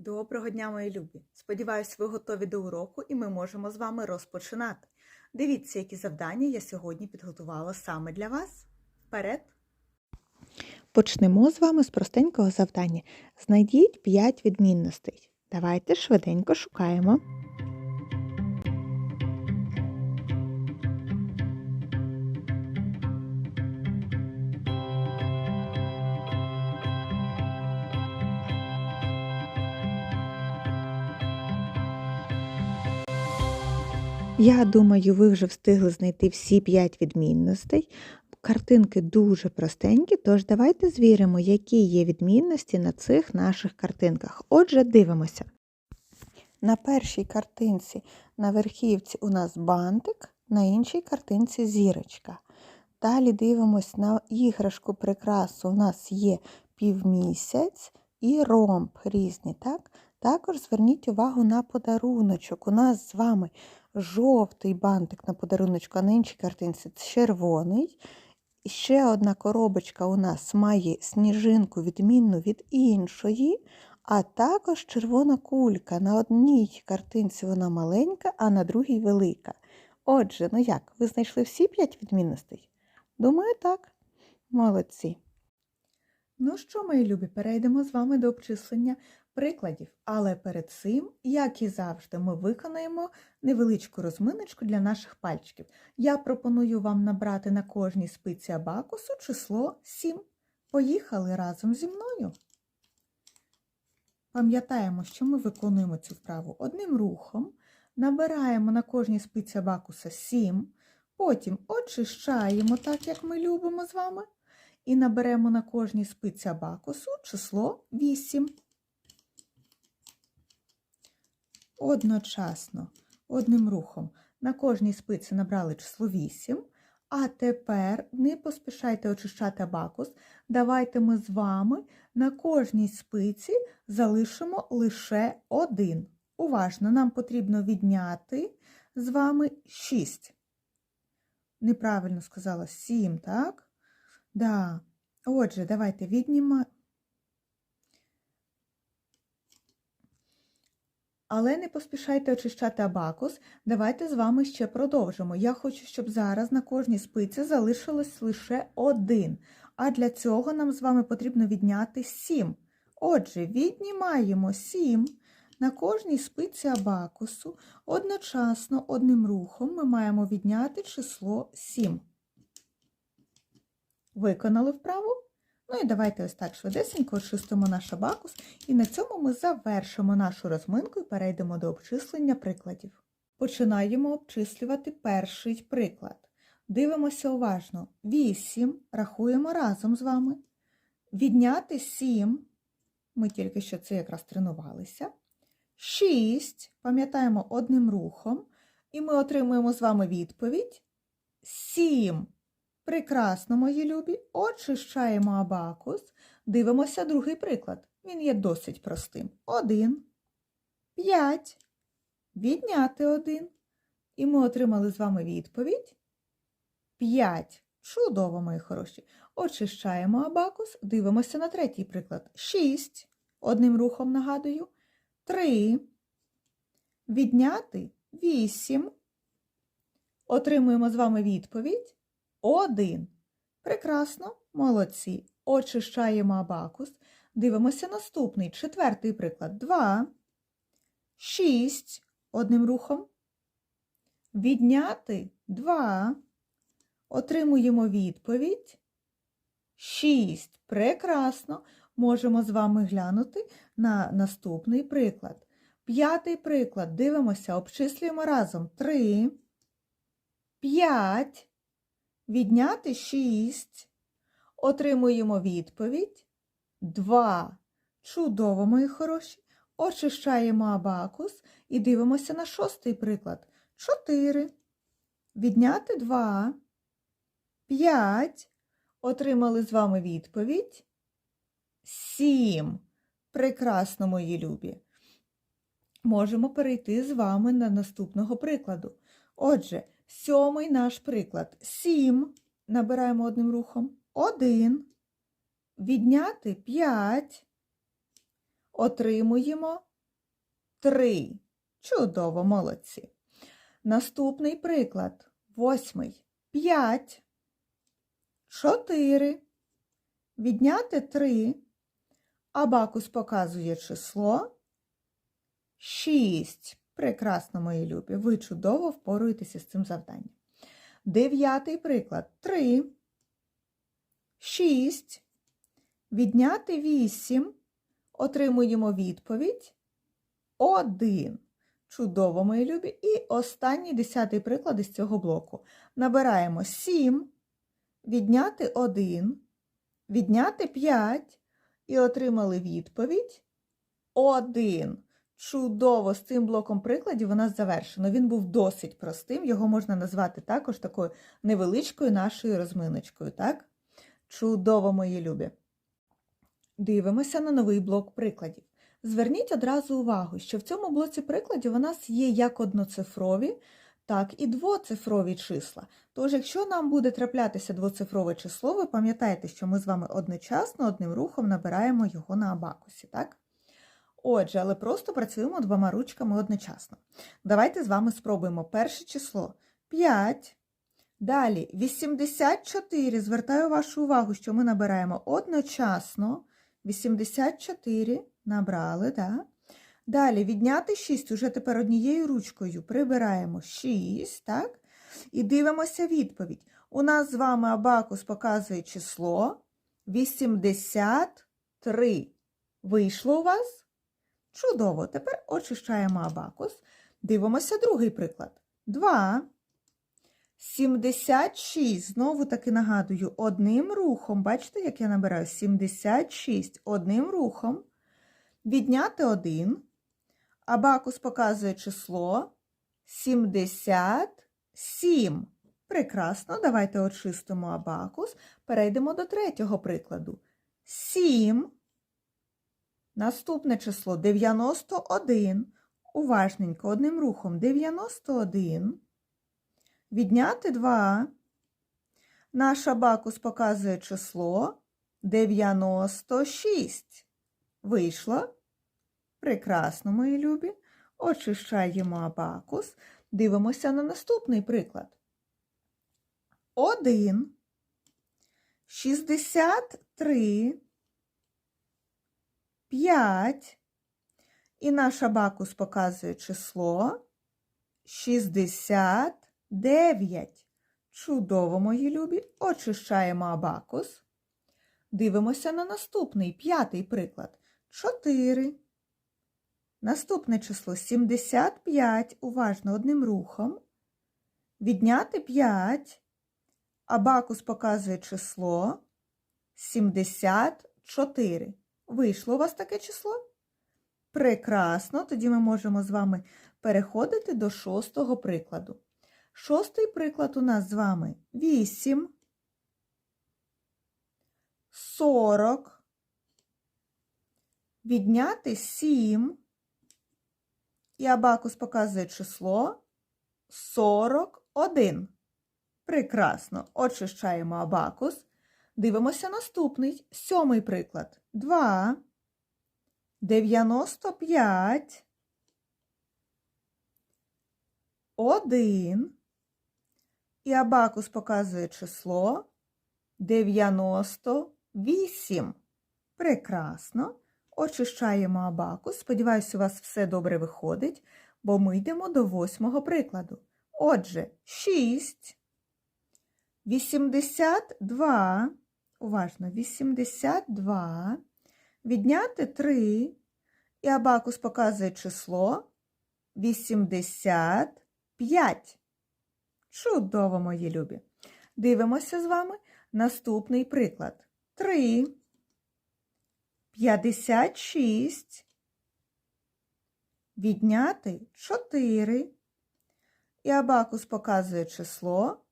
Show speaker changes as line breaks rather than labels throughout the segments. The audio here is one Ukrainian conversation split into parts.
Доброго дня, мої любі! Сподіваюсь, ви готові до уроку і ми можемо з вами розпочинати. Дивіться, які завдання я сьогодні підготувала саме для вас. Вперед! Почнемо з вами з простенького завдання. Знайдіть 5 відмінностей. Давайте швиденько шукаємо. Я думаю, ви вже встигли знайти всі 5 відмінностей. Картинки дуже простенькі, тож давайте звіримо, які є відмінності на цих наших картинках. Отже, дивимося. На першій картинці на верхівці у нас бантик, на іншій картинці зірочка. Далі дивимось на іграшку прикрасу. У нас є півмісяць і ромб різні. Так? Також зверніть увагу на подаруночок. У нас з вами жовтий бантик на подаруночку, а на іншій картинці червоний. Ще одна коробочка у нас має сніжинку відмінну від іншої, а також червона кулька. На одній картинці вона маленька, а на другій велика. Отже, ну як, ви знайшли всі п'ять відмінностей? Думаю, так. Молодці. Ну що, мої любі, перейдемо з вами до обчислення прикладів. Але перед цим, як і завжди, ми виконаємо невеличку розминочку для наших пальчиків. Я пропоную вам набрати на кожній спиці абакусу число 7. Поїхали разом зі мною. Пам'ятаємо, що ми виконуємо цю вправу одним рухом. Набираємо на кожній спиці абакуса 7, потім очищаємо, так як ми любимо з вами, і наберемо на кожній спиці абакусу число 8. Одночасно, одним рухом на кожній спиці набрали число 8. А тепер не поспішайте очищати абакус. Давайте ми з вами на кожній спиці залишимо лише один. Уважно, нам потрібно відняти з вами 6. Неправильно сказала 7, так? Да. Отже, давайте віднімаємо. Але не поспішайте очищати абакус. Давайте з вами ще продовжимо. Я хочу, щоб зараз на кожній спиці залишилось лише один. А для цього нам з вами потрібно відняти 7. Отже, віднімаємо 7. На кожній спиці абакусу одночасно одним рухом ми маємо відняти число 7. Виконали вправу? Ну і давайте ось так швидесенько очистимо наш абакус, і на цьому ми завершимо нашу розминку і перейдемо до обчислення прикладів. Починаємо обчислювати перший приклад. Дивимося уважно. 8 рахуємо разом з вами. Відняти 7, ми тільки що це якраз тренувалися. 6, пам'ятаємо одним рухом, і ми отримуємо з вами відповідь 7. Прекрасно, мої любі, очищаємо абакус, дивимося другий приклад. Він є досить простим. 1, 5, відняти 1. І ми отримали з вами відповідь 5. Чудово, мої хороші. Очищаємо абакус, дивимося на третій приклад. 6. Одним рухом нагадую. 3. Відняти 8. Отримуємо з вами відповідь. Один. Прекрасно, молодці. Очищаємо абакус. Дивимося наступний, четвертий приклад. Два. Шість. Одним рухом. Відняти два. Отримуємо відповідь. Шість. Прекрасно. Можемо з вами глянути на наступний приклад. П'ятий приклад. Дивимося, обчислюємо разом. Три. П'ять. Відняти 6. Отримуємо відповідь 2. Чудово, мої хороші. Очищаємо абакус і дивимося на шостий приклад. 4. Відняти 2. 5. Отримали з вами відповідь 7. Прекрасно, мої любі. Можемо перейти з вами на наступного прикладу. Отже, Сьомий наш приклад. 7. Набираємо одним рухом. 1. Відняти 5. Отримуємо 3. Чудово, молодці. Наступний приклад. Восьмий. 5. 4. Відняти 3. Абакус показує число 6. Прекрасно, мої любі. Ви чудово впоруєтеся з цим завданням. Дев'ятий приклад. 3. 6. Відняти 8. Отримуємо відповідь 1. Чудово, мої любі. І останній десятий приклад із цього блоку. Набираємо 7, відняти 1, відняти 5 і отримали відповідь 1. Чудово, з цим блоком прикладів у нас завершено. Він був досить простим, його можна назвати також такою невеличкою нашою розминочкою, так? Чудово, мої любі. Дивимося на новий блок прикладів. Зверніть одразу увагу, що в цьому блоці прикладів у нас є як одноцифрові, так і двоцифрові числа. Тож, якщо нам буде траплятися двоцифрове число, ви пам'ятаєте, що ми з вами одночасно одним рухом набираємо його на абакусі, так? Отже, але просто працюємо двома ручками одночасно. Давайте з вами спробуємо перше число 5. Далі 84. Звертаю вашу увагу, що ми набираємо одночасно. 84 набрали, да? Далі відняти 6, уже тепер однією ручкою прибираємо 6, так? І дивимося відповідь. У нас з вами абакус показує число 83. Вийшло у вас? Чудово. Тепер очищаємо абакус. Дивимося другий приклад. 2. 76. Знову таки нагадую, одним рухом. Бачите, як я набираю? 76. Одним рухом. Відняти 1. Абакус показує число 77. Прекрасно. Давайте очистимо абакус. Перейдемо до третього прикладу. 7. Наступне число 91. Уважненько, одним рухом 91. Відняти 2. Наш абакус показує число 96. Вийшло? Прекрасно, мої любі. Очищаємо абакус. Дивимося на наступний приклад. 1. 63. 5. І наш абакус показує число 69. Чудово, мої любі. Очищаємо абакус. Дивимося на наступний п'ятий приклад. 4. Наступне число 75. Уважно одним рухом. Відняти 5. Абакус показує число 74. Вийшло у вас таке число? Прекрасно. Тоді ми можемо з вами переходити до шостого прикладу. Шостий приклад у нас з вами 8, 40, відняти 7, і абакус показує число 41. Прекрасно. Очищаємо абакус. Дивимося наступний, сьомий приклад. 2, 95, 1. І абакус показує число 98. Прекрасно. Очищаємо абакус. Сподіваюся, у вас все добре виходить, бо ми йдемо до восьмого прикладу. Отже, 6, 82, уважно, 82, відняти 3, і абакус показує число 85. Чудово, мої любі. Дивимося з вами наступний приклад. 3, 56, відняти 4, і абакус показує число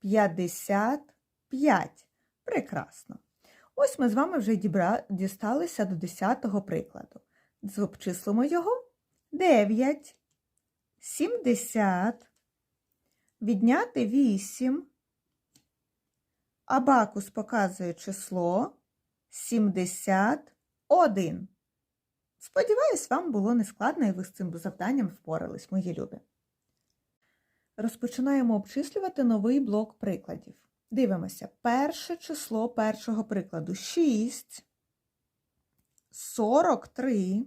55. Прекрасно. Ось ми з вами вже дібра... дісталися до 10-го прикладу. Обчислимо його. 9, 70, відняти 8. Абакус показує число 71. Сподіваюсь, вам було нескладно і ви з цим завданням впорались, мої любі. Розпочинаємо обчислювати новий блок прикладів. Дивимося, перше число першого прикладу 6, 43,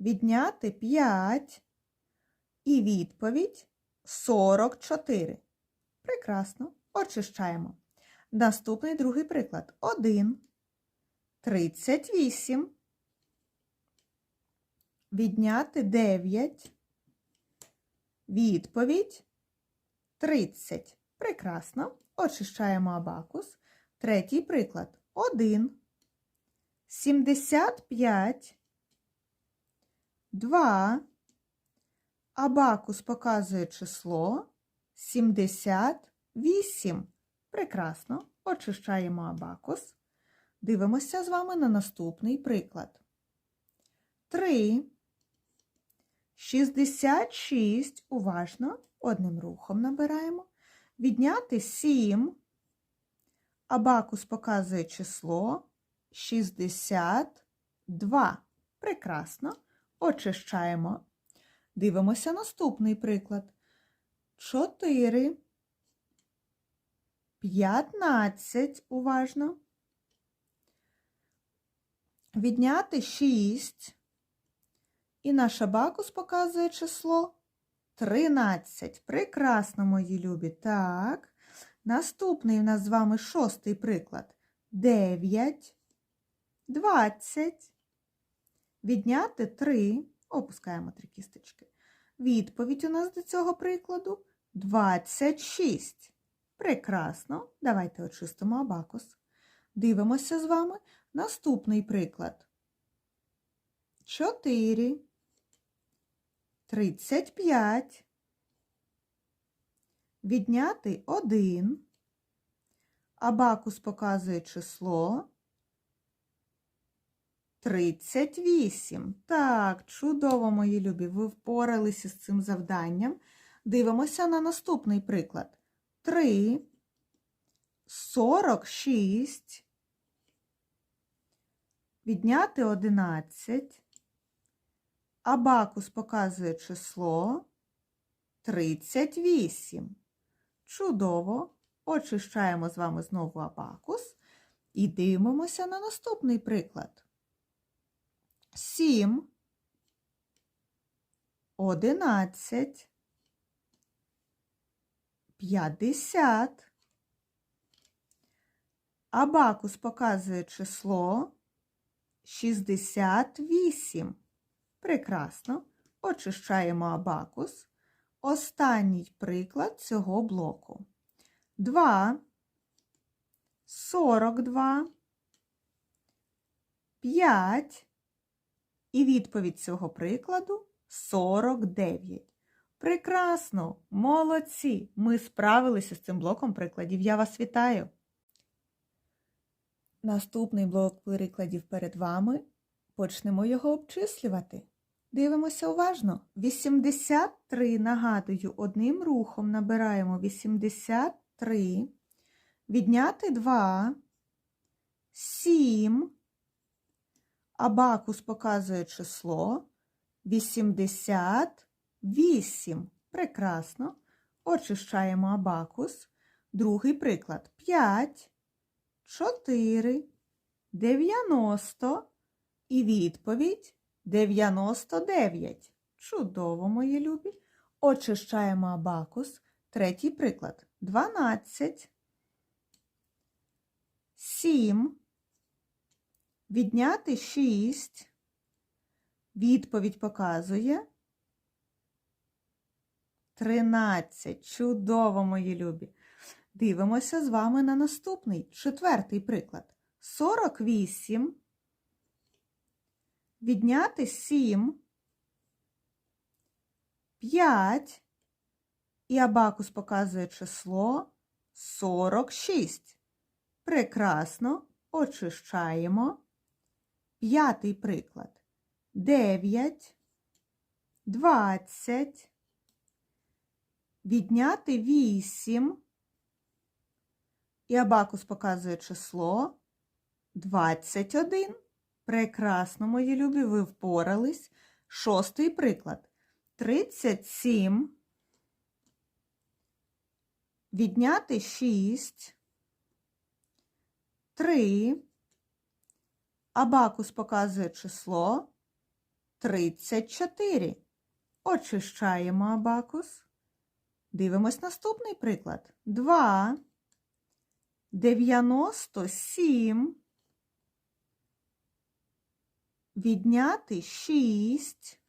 відняти 5 і відповідь 44. Прекрасно. Очищаємо. Наступний другий приклад. 1, 38, відняти 9, відповідь 30. Прекрасно. Очищаємо абакус. Третій приклад. 1, 75, 2, абакус показує число 78. Прекрасно. Очищаємо абакус. Дивимося з вами на наступний приклад. 3, 66. Уважно. Одним рухом набираємо. Відняти 7. Абакус показує число 62. Прекрасно. Очищаємо. Дивимося наступний приклад. 4. 15. Уважно. Відняти 6. І наш абакус показує число 13. Прекрасно, мої любі. Так. Наступний у нас з вами шостий приклад. 9, 20. Відняти 3. Опускаємо три кісточки. Відповідь у нас до цього прикладу 26. Прекрасно. Давайте очистимо абакус. Дивимося з вами наступний приклад. 4, 35, відняти 1, абакус показує число 38. Так, чудово, мої любі, ви впоралися з цим завданням. Дивимося на наступний приклад. 3, 46, відняти 11, абакус показує число 38. Чудово. Очищаємо з вами знову абакус і дивимося на наступний приклад. 7, 11, 50. Абакус показує число 68. Прекрасно. Очищаємо абакус. Останній приклад цього блоку. 2, 42, 5. І відповідь цього прикладу 49. Прекрасно! Молодці! Ми справилися з цим блоком прикладів. Я вас вітаю! Наступний блок прикладів перед вами. Почнемо його обчислювати. Дивимося уважно. 83, нагадую, одним рухом набираємо 83, відняти 2, 7, абакус показує число 88. Прекрасно. Очищаємо абакус. Другий приклад. 5, 4, 90 і відповідь 99. Чудово, мої любі. Очищаємо абакус. Третій приклад. 12, 7, відняти 6. Відповідь показує 13. Чудово, мої любі. Дивимося з вами на наступний, четвертий приклад. 48. Відняти 7, 5. І абакус показує число 46. Прекрасно. Очищаємо. П'ятий приклад. 9, 20. Відняти 8. І абакус показує число 21. Прекрасно, мої любі, ви впорались. Шостий приклад. 37. Відняти 6. 3. Абакус показує число 34. Очищаємо абакус. Дивимось наступний приклад. 2. 97. Відняти 6.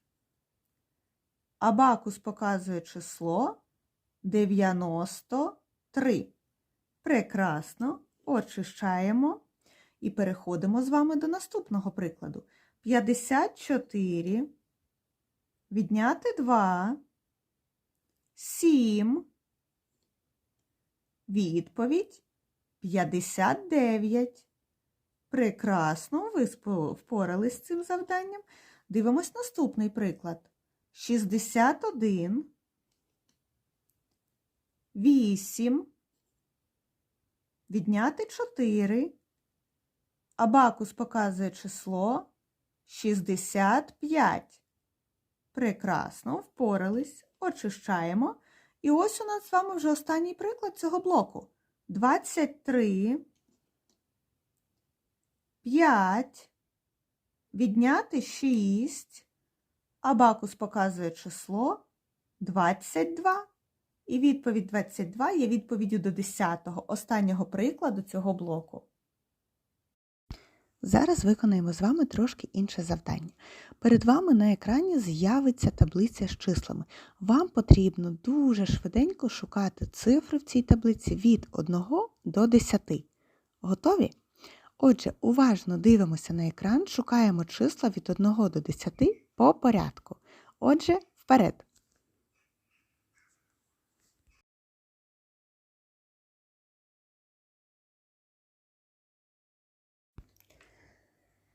Абакус показує число 93. Прекрасно. Очищаємо. І переходимо з вами до наступного прикладу. 54. Відняти 2. 7. Відповідь 59. Прекрасно, ви впорались з цим завданням. Дивимось наступний приклад. 61. 8. Відняти 4. Абакус показує число 65. Прекрасно, впорались, очищаємо. І ось у нас з вами вже останній приклад цього блоку. 23, 5, відняти 6. Абакус показує число 22. І відповідь 22 є відповіддю до 10-го, останнього прикладу цього блоку. Зараз виконаємо з вами трошки інше завдання. Перед вами на екрані з'явиться таблиця з числами. Вам потрібно дуже швиденько шукати цифри в цій таблиці від 1 до 10. Готові? Отже, уважно дивимося на екран, шукаємо числа від 1 до 10 по порядку. Отже, вперед!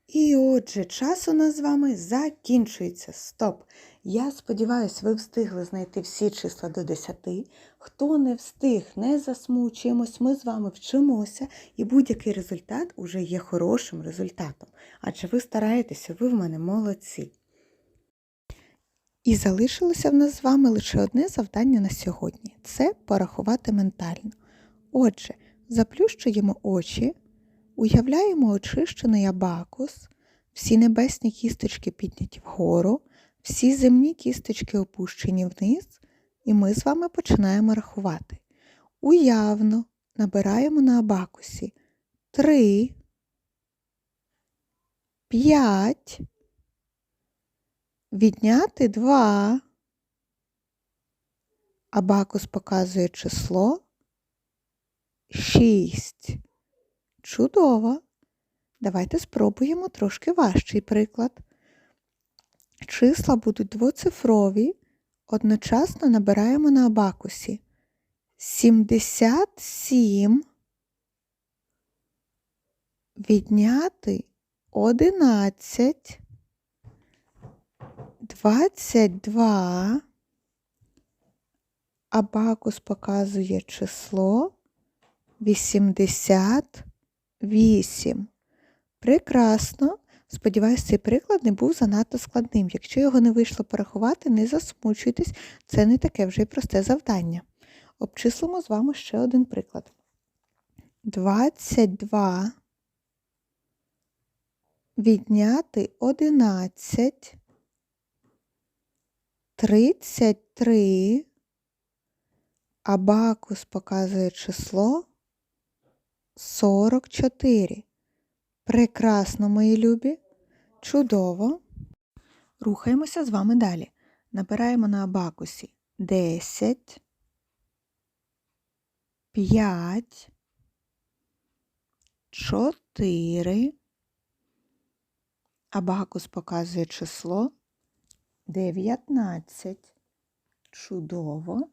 І отже, час у нас з вами закінчується. Стоп! Я сподіваюся, ви встигли знайти всі числа до 10. Хто не встиг, не засмучуємось, ми з вами вчимося, і будь-який результат уже є хорошим результатом. Адже ви стараєтеся, ви в мене молодці. І залишилося в нас з вами лише одне завдання на сьогодні це порахувати ментально. Отже, заплющуємо очі. Уявляємо очищений абакус, всі небесні кісточки підняті вгору, всі земні кісточки опущені вниз, і ми з вами починаємо рахувати. Уявно набираємо на абакусі 3, 5, відняти 2. Абакус показує число 6. Чудово! Давайте спробуємо трошки важчий приклад. Числа будуть двоцифрові, одночасно набираємо на абакусі 77 відняти 11, 22, абакус показує число 80. Вісім. Прекрасно. Сподіваюсь, цей приклад не був занадто складним. Якщо його не вийшло порахувати, не засмучуйтесь, це не таке вже й просте завдання. Обчислимо з вами ще один приклад. 22 відняти 11, 33, абакус показує число 44. Прекрасно, мої любі. Чудово. Рухаємося з вами далі. Набираємо на абакусі 10, 5, 4. Абакус показує число 19. Чудово.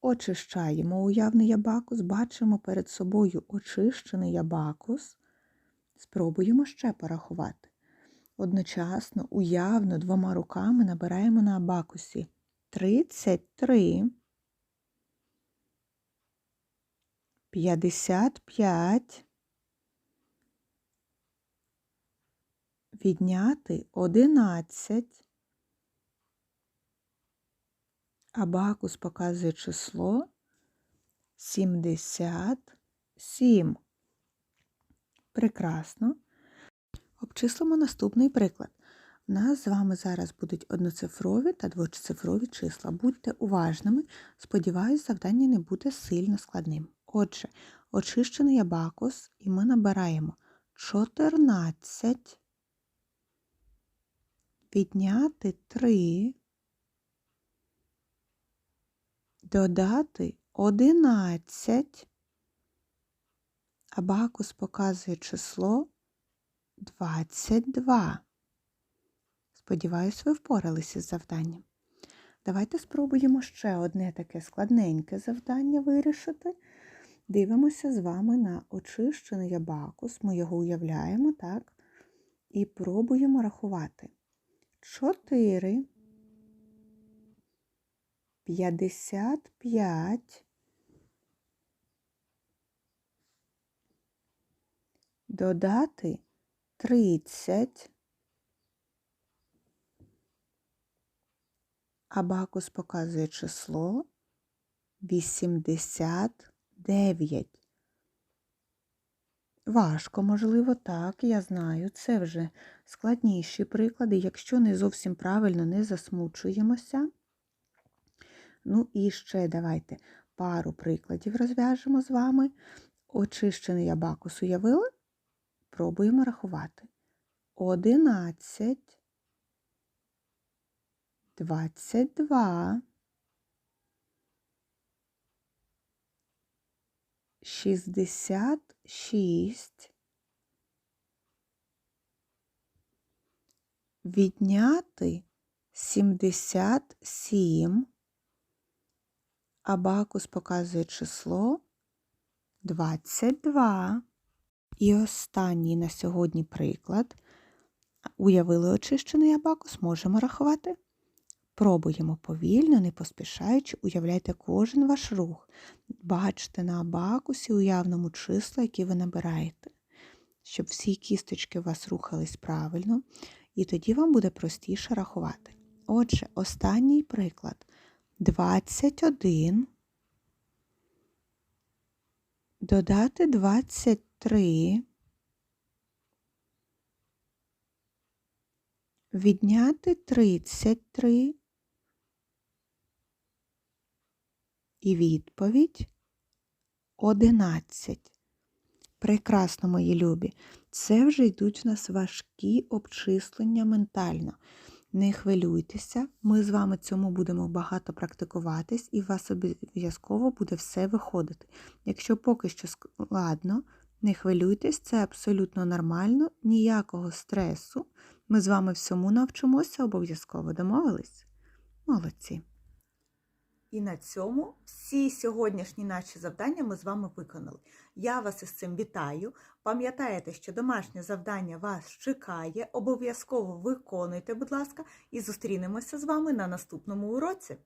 Очищаємо уявний ябакус, бачимо перед собою очищений ябакус. Спробуємо ще порахувати. Одночасно, уявно, двома руками набираємо на абакусі 33, 55, відняти 11. Абакус показує число 77. Прекрасно. Обчислимо наступний приклад. У нас з вами зараз будуть одноцифрові та двоцифрові числа. Будьте уважними, сподіваюсь, завдання не буде сильно складним. Отже, очищений абакус, і ми набираємо 14, відняти 3, додати 11. Абакус показує число 22. Сподіваюсь, ви впоралися з завданням. Давайте спробуємо ще одне таке складненьке завдання вирішити. Дивимося з вами на очищений абакус. Ми його уявляємо, так? І пробуємо рахувати. 4, 55, додати 30, Абакус показує число 89. Важко, можливо, так, я знаю. Це вже складніші приклади. Якщо не зовсім правильно, не засмучуємося. Ну і ще давайте пару прикладів розв'яжемо з вами. Очищений абакус уявили? Пробуємо рахувати. 11. 22, 66, відняти 77, абакус показує число 22. І останній на сьогодні приклад. Уявили очищений абакус, можемо рахувати. Пробуємо повільно, не поспішаючи, уявляйте кожен ваш рух. Бачите на абакусі уявному числа, які ви набираєте, щоб всі кісточки у вас рухались правильно, і тоді вам буде простіше рахувати. Отже, останній приклад. 21. Додати 23. Відняти 33. І відповідь 11. Прекрасно, мої любі. Це вже йдуть в нас важкі обчислення ментально. Не хвилюйтеся, ми з вами цьому будемо багато практикуватись, і у вас обов'язково буде все виходити. Якщо поки що складно, не хвилюйтесь, це абсолютно нормально, ніякого стресу. Ми з вами всьому навчимося, обов'язково домовились? Молодці! І на цьому всі сьогоднішні наші завдання ми з вами виконали. Я вас із цим вітаю. Пам'ятаєте, що домашнє завдання вас чекає. Обов'язково виконуйте, будь ласка, і зустрінемося з вами на наступному уроці.